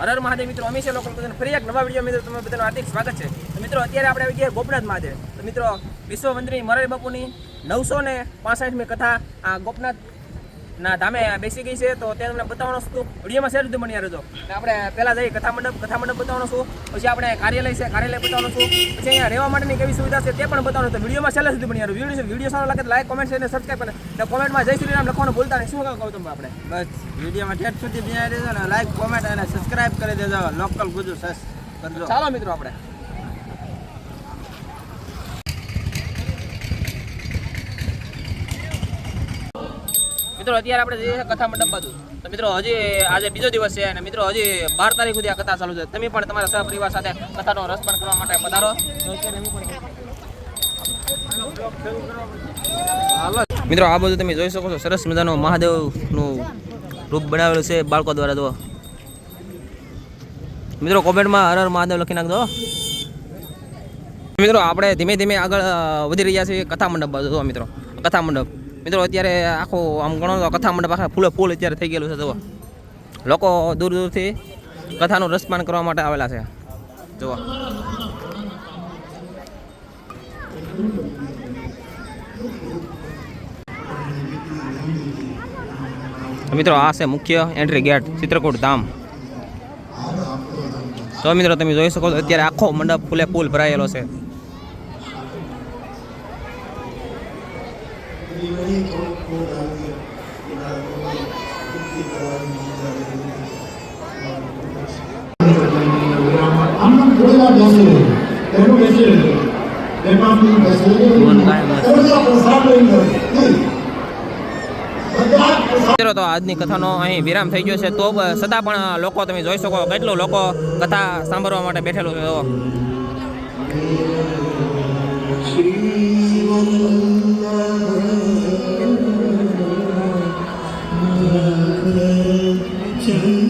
હર હર મહાદેવ મિત્રો અમીશે લોકો ફરી એક નવા વીડિયો મિત્રો તમે બધાનું હાર્દિક સ્વાગત છે. મિત્રો, અત્યારે આપણે આવી ગયા ગોપનાથ મહાદેવ. તો મિત્રો વિશ્વ મંત્રી મોરારી બાપુની નવસો ને પાસઠમી કથા આ ગોપનાથ ના ધામે બેસી ગઈ છે તો ત્યાં તમને બતાવવાનો છું. વિડીયોમાં શેર સુધી બન્યા રહેજો. આપણે પહેલાં જઈએ કથા મંડપ કથા મંડપ બતાવવાનો છું. પછી આપણે કાર્યાલય છે કાર્યાલય બતાવવાનો છું. પછી અહીંયા રહેવા માટેની કેવી સુવિધા છે તે પણ બતાવવાનું તો વિડીયોમાં છેલ્લે સુધી બની રહ્યું વીડિયો વીડિયો સારો લાગે તો લાઈક કોમેન્ટ અને સબસ્ક્રાઈબ કરે. અને કોમેન્ટમાં જય શ્રી રામ લખવાનું ભૂલતા નહીં. શું કહું તમે આપણે? બસ વિડીયોમાં ઠેઠ સુધી બન્યા દેજો ને. લાઈક કોમેન્ટ અને સબસ્ક્રાઇબ કરી દેજો. લોકલ ગુજુ સસ કરજો ચાલો મિત્રો આપણે. મિત્રો, અત્યારે આપણે જઈએ કથા મંડપ બાજુ. તો મિત્રો, હજી આજે બીજો દિવસ છે અને મિત્રો, હજી બાર તારીખ સુધી આ કથા ચાલુ છે. તમે પણ તમારા સહપરિવાર સાથે કથાનો રસપાન કરવા માટે પધારો. પણ મિત્રો, આ બધું તમે જોઈ શકો છો, સરસ મજાનો મહાદેવનું રૂપ બનાવેલું છે બાળકો દ્વારા જો મિત્રો, કોમેન્ટમાં હર હર મહાદેવ લખી નાખજો મિત્રો, આપણે ધીમે ધીમે આગળ વધી રહ્યા છીએ કથા મંડપ બાજુ મિત્રો. કથા મંડપ મિત્રો, અત્યારે આખો આમ ગણો તો કથા મંડપ આખા ફૂલે ફૂલ અત્યારે થઈ ગયેલું છે, જુઓ. લોકો દૂર દૂરથી કથાનું રસપાન કરવા માટે આવેલા છે. જુઓ. મિત્રો, આ છે મુખ્ય એન્ટ્રી ગેટ ચિત્રકૂટ ધામ. તો મિત્રો, તમે જોઈ શકો છો, અત્યારે આખો મંડપ ફૂલે ફૂલ ભરાયેલો છે. તો આજની કથાનો અહીં વિરામ થઈ ગયો છે. તો છતાં પણ લોકો તમે જોઈ શકો કેટલું લોકો કથા સાંભળવા માટે બેઠેલું છે. જુઓ.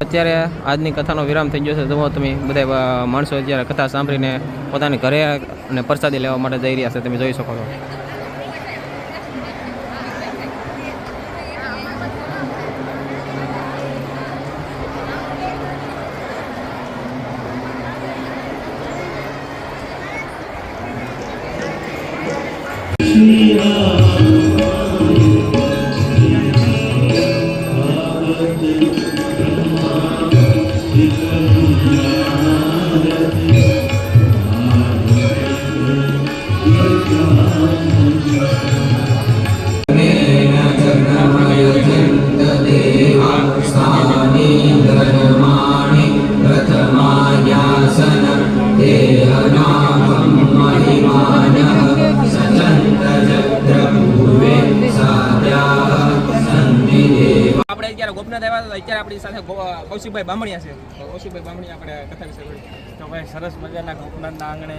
અત્યારે આજની કથાનો વિરામ થઈ ગયો છે. તો તમે બધા માણસો અત્યારે કથા સાંભળીને પોતાની ઘરે અને પ્રસાદી લેવા માટે જઈ રહ્યા છે. તમે જોઈ શકો છો. આપણે અત્યારે ગોપનાથ આવ્યા હતા અત્યારે આપણી સાથે કૌશિકભાઈ બામણિયા છે. તો કૌશિકભાઈ બામણિયા આપણે કથા વિશે તો ભાઈ સરસ મજાના ગોપનાથના આંગણે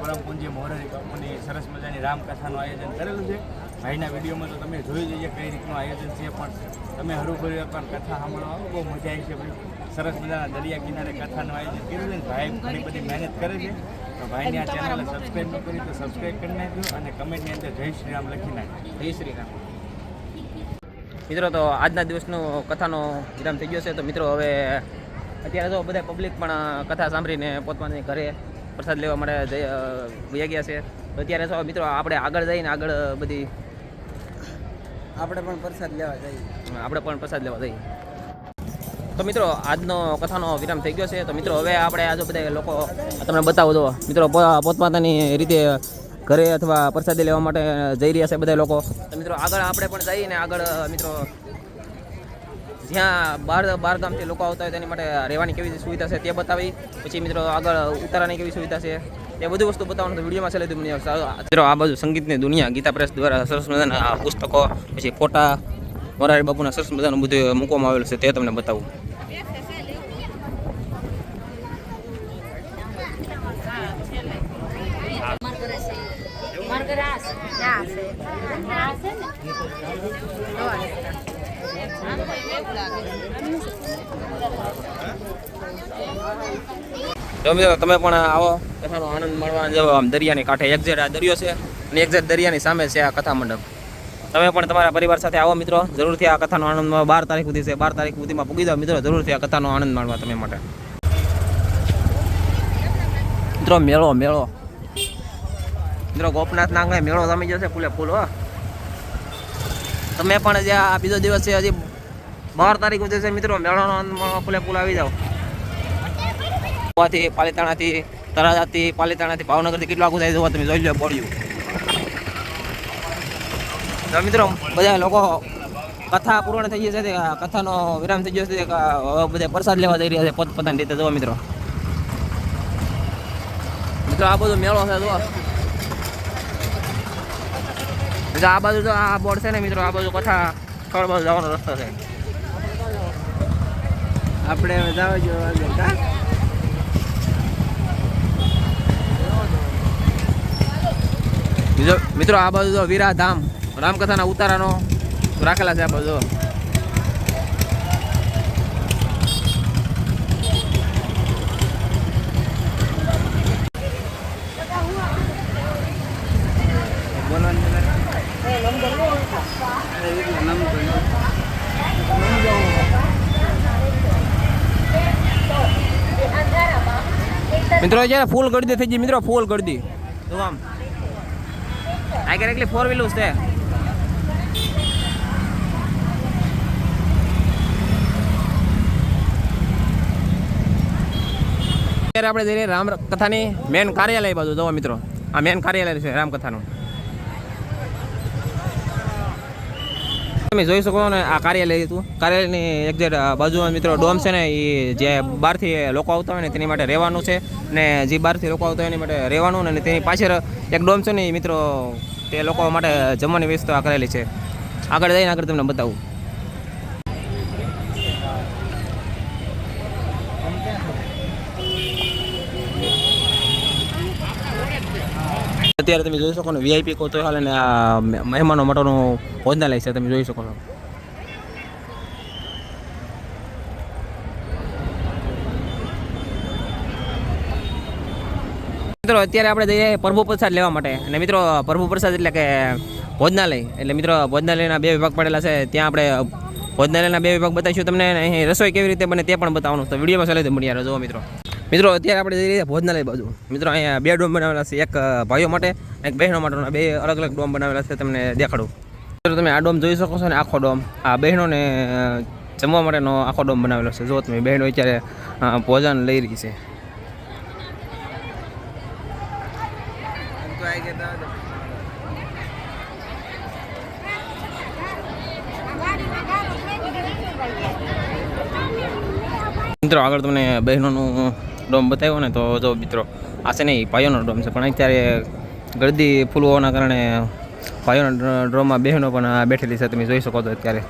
પરમ પૂંજી મોરારી કંપની સરસ મજાની રામકથાનું આયોજન કરેલું છે. ભાઈના વિડીયોમાં તો તમે જોઈ જઈએ કઈ રીતનું આયોજન છે પણ તમે હરુભરી પણ કથા સાંભળવા બહુ મજા આવી છે ભાઈ. સરસ મજાના દરિયા કિનારે કથાનું આયોજન કર્યું છે ને ભાઈ ઘણી બધી મહેનત કરે છે. તો ભાઈની આ ચેનલને સબસ્ક્રાઈબ ન કરી તો સબસ્ક્રાઈબ કરી નાખજો અને કમેન્ટની અંદર જય શ્રી રામ લખી નાખજો. જય શ્રી રામ. મિત્રો તો આજના દિવસનું કથાનો વિરામ થઈ ગયો છે. તો મિત્રો હવે અત્યારે તો બધા પબ્લિક પણ કથા સાંભળીને પોતપોતાની ઘરે પ્રસાદ લેવા માટે જઈ વયા ગયા છે. તો અત્યારે તો મિત્રો આપણે આગળ જઈને આગળ બધી આપણે પણ પ્રસાદ લેવા જઈએ. આપણે પણ પ્રસાદ લેવા જઈએ. તો મિત્રો આજનો કથાનો વિરામ થઈ ગયો છે. તો મિત્રો હવે આપણે આજે બધા લોકો તમને બતાવો દો મિત્રો પોતપોતાની રીતે ઘરે અથવા પ્રસાદી લેવા માટે જઈ રહ્યા છે બધા લોકો. મિત્રો આગળ આપણે પણ જઈને આગળ મિત્રો જ્યાં બાર બહાર ગામથી લોકો આવતા હોય તેની માટે રહેવાની કેવી સુવિધા છે તે બતાવી. પછી મિત્રો આગળ ઉતારાની કેવી સુવિધા છે એ બધી વસ્તુ બતાવવાનું વિડીયોમાં છેલ્લે મને મિત્રો આ બાજુ સંગીતની દુનિયા, ગીતા પ્રેસ દ્વારા સરસ મજાના પુસ્તકો, પછી ફોટા મોરારી બાપુના સરસ મજાનું બધું મૂકવામાં આવેલું છે તે તમને બતાવું. તમે પણ આવો. કથાનો આનંદ માણવા જાઓ આમ દરિયાની કાંઠે એક્ઝેટ આ દરિયો છે અને એક્ઝેટ દરિયાની સામે છે આ કથા મંડપ. તમે પણ તમારા પરિવાર સાથે આવો મિત્રો. જરૂરથી આ કથાનો આનંદ. બાર તારીખ સુધી છે. બાર તારીખ સુધીમાં પૂગી જાઓ મિત્રો. જરૂરથી આ કથાનો આનંદ માણવા તમે માટે. મિત્રો, મેળો મેળો. મિત્રો, ગોપનાથ ના આંગણે મેળો જમી જશે ફૂલે ફૂલ, હો. તમે પણ જે આ બીજો દિવસ છે, હજી બાર તારીખ સુધી છે મિત્રો, મેળાનો ફૂલે ફૂલ આવી જાઓ. ગોવાથી, પાલીતાણાથી, તળાજાથી, પાલીતાણાથી, ભાવનગરથી કેટલું આગું થાય જોવા તમે, જોઈ લો પડ્યું તો મિત્રો, બધા લોકો કથા પૂર્ણ થઈ ગઈ છે કથાનો વિરામ થઈ ગયો છે બધા પ્રસાદ લેવા જઈ રહ્યા છે, પોતપોતાની રીતે, જોવા મિત્રો. મિત્રો, આ બધો મેળો છે જો મિત્રો આ બાજુ તો આ બોર્ડ છે ને મિત્રો આ બાજુ કથા સ્થળ બાજુ જવાનો રસ્તો છે. આપણે હવે જાવ જો બીજો મિત્રો આ બાજુ તો વીરાધામ રામકથાના ઉતારાનો રાખેલા છે આ બાજુ. બોલવાનું મિત્રો છે ફૂલ ગળદી થઈ ગઈ. મિત્રો ફૂલ ગળદી જો આમ. ફોર વ્હીલર્સ છે. અત્યારે આપણે જઈએ રામ કથાની મેન કાર્યાલય બાજુ. જોવો મિત્રો, આ મેન કાર્યાલય છે રામકથાનું. તમે જોઈ શકો ને આ કાર્યાલય હતું. કાર્યાલયની એક્ઝેક્ટ બાજુમાં મિત્રો ડોમ છે ને એ જે બહારથી લોકો આવતા હોય ને, તેની માટે રહેવાનું છે. ને જે બહારથી લોકો આવતા હોય એની માટે રહેવાનું ને તેની પાછળ એક ડોમ છે ને એ મિત્રો તે લોકો માટે જમવાની વ્યવસ્થા કરેલી છે. આગળ જઈને આગળ તમને બતાવું. અત્યારે તમે જોઈ શકો ને વીઆઈપી કોતો હાલ અને આ મહેમાનો માટેનું ભોજનાલય છે, તમે જોઈ શકો છો. મિત્રો, અત્યારે આપણે જઈએ પ્રભુ પ્રસાદ લેવા માટે. અને મિત્રો, પ્રભુ પ્રસાદ એટલે કે ભોજનાલય. એટલે મિત્રો, ભોજનાલયના બે વિભાગ પડેલા છે. ત્યાં આપણે ભોજનાલયના બે વિભાગ બતાવીશું તમને. અહીં રસોઈ કેવી રીતે બને તે પણ બતાવવાનું તો વિડીયોમાં ચાલે મળી યાર જુઓ મિત્રો. મિત્રો, અત્યારે આપણે જઈ રહ્યા ભોજનાલય બાજુ. મિત્રો, અહીંયા બે ડોમ બનાવેલા છે. એક ભાઈઓ માટે, એક બહેનો માટેના બે અલગ અલગ ડોમ બનાવેલા છે, તમને દેખાડું. મિત્રો, તમે આ ડોમ જોઈ શકો છો ને, આખો ડોમ. આ બહેનોને જમવા માટેનો આખો ડોમ બનાવેલો છે. જો તમે બહેનો અત્યારે ભોજન લઈ રહી છે. મિત્રો, આગળ તમને બહેનોનું ડોમ બતાવ્યો ને તો જો મિત્રો, આ છે નહીં પાયોનો ડોમ છે. પણ અત્યારે ગળદી ફૂલ હોવાના કારણે પાયોના ડ્રોમમાં બહેનો પણ બેઠેલી છે, તમે જોઈ શકો છો અત્યારે.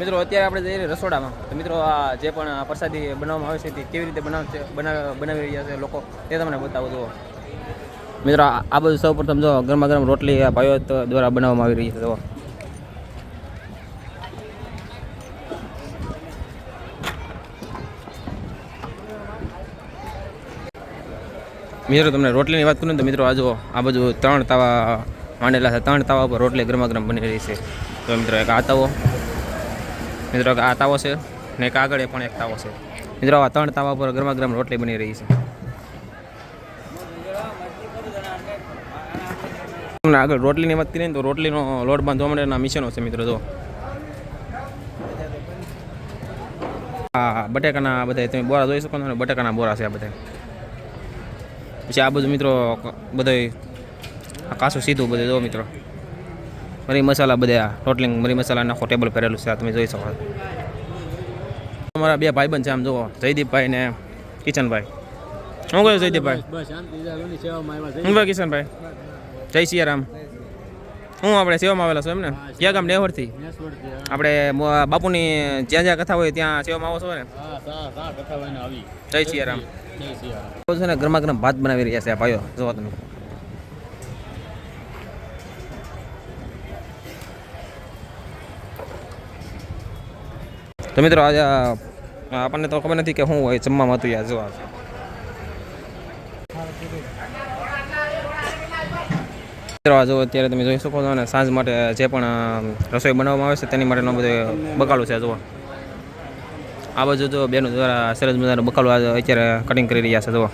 મિત્રો, અત્યારે આપણે જઈએ રસોડામાં. તો મિત્રો, આ જે પણ પ્રસાદી બનાવવામાં આવે છે, તે કેવી રીતે બનાવ બનાવી રહ્યા છે લોકો, તે તમને બતાવું, જુઓ. મિત્રો, આ બધું સૌ પ્રથમ જો ગરમા ગરમ રોટલી ભાઈઓ દ્વારા બનાવવામાં આવી રહી છે, જુઓ. મિત્રો, તમને રોટલીની વાત કરું ને તો મિત્રો, આ જુઓ, આ બધું ત્રણ તાવા માંડેલા છે. ત્રણ તાવા પર રોટલી ગરમા ગરમ બની રહી છે. તો મિત્રો એક આ તાવો. મિત્રો આ તાવો છે ને એક આગળ એ પણ એક તાવો છે. મિત્રો આ ત્રણ તાવા પર ગરમા ગરમ રોટલી બની રહી છે. આગળ રોટલીની વાત કરીએ તો રોટલીનો લોટ બાંધવા માટેના મિશનો છે મિત્રો, જો. આ બટેકાના બધા તમે બોરા જોઈ શકો છો ને? બટેકાના બોરા છે આ બધા પછી આ બધું મિત્રો બધું આ કાસું સીધું બધું જો મિત્રો. મરી મસાલા બધા ટોટલિંગ મરી મસાલા નાખો ટેબલ પહેરેલું છે તમે જોઈ શકો અમારા બે ભાઈબંધ છે આમ જુઓ જયદીપભાઈ ને કિશનભાઈ. શું કહ્યું જયદીપભાઈ? હું ભાઈ કિશનભાઈ? જય સિયારામ. હું આપણે સેવામાં આવેલા છો એમ ને? ક્યાં ગામ નેવરથી આપણે બાપુની જ્યાં જ્યાં કથા હોય ત્યાં સેવામાં આવો છો ને? જય સિયારામ. છે ને ગરમા ગરમ ભાત બનાવી રહ્યા છે ભાઈઓ જોવા તમે. તો મિત્રો, આજે આપણને તો ખબર નથી કે શું હોય, જમવામાં હતું યાર જોવા મિત્રો જો અત્યારે તમે જોઈ શકો છો ને સાંજ માટે જે પણ રસોઈ બનાવવામાં આવે છે, તેની માટેનો બધો બકાલું છે જુઓ. આ બાજુ જો બેનો દ્વારા સરસ મજાનો બકાલો અત્યારે કટિંગ કરી રહ્યા છે, જુઓ.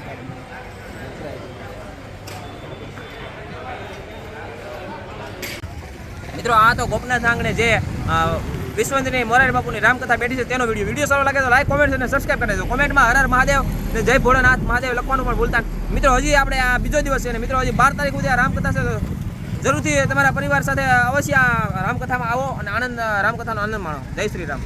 મિત્રો, આ તો ગોપનાથ આંગણે જે વિશ્વંતની મોરારી બાપુની રામકથા બેઠી છે, તેનો વીડિયો. વીડિયો સારો લાગે તો લાઈક કોમેન્ટ અને સબસ્ક્રાઈબ કરી દેજો. કોમેન્ટમાં હર મહાદેવ ને જય ભોળાનાથ. મહાદેવ લખવાનું પણ ભૂલતા. મિત્રો, હજી આપણે આ બીજો દિવસ છે અને મિત્રો, હજી બાર તારીખ સુધી આ રામકથા છે જરૂરથી તમારા પરિવાર સાથે અવશ્ય રામકથામાં આવો અને આનંદ, રામકથાનો આનંદ માણો. જય શ્રી રામ.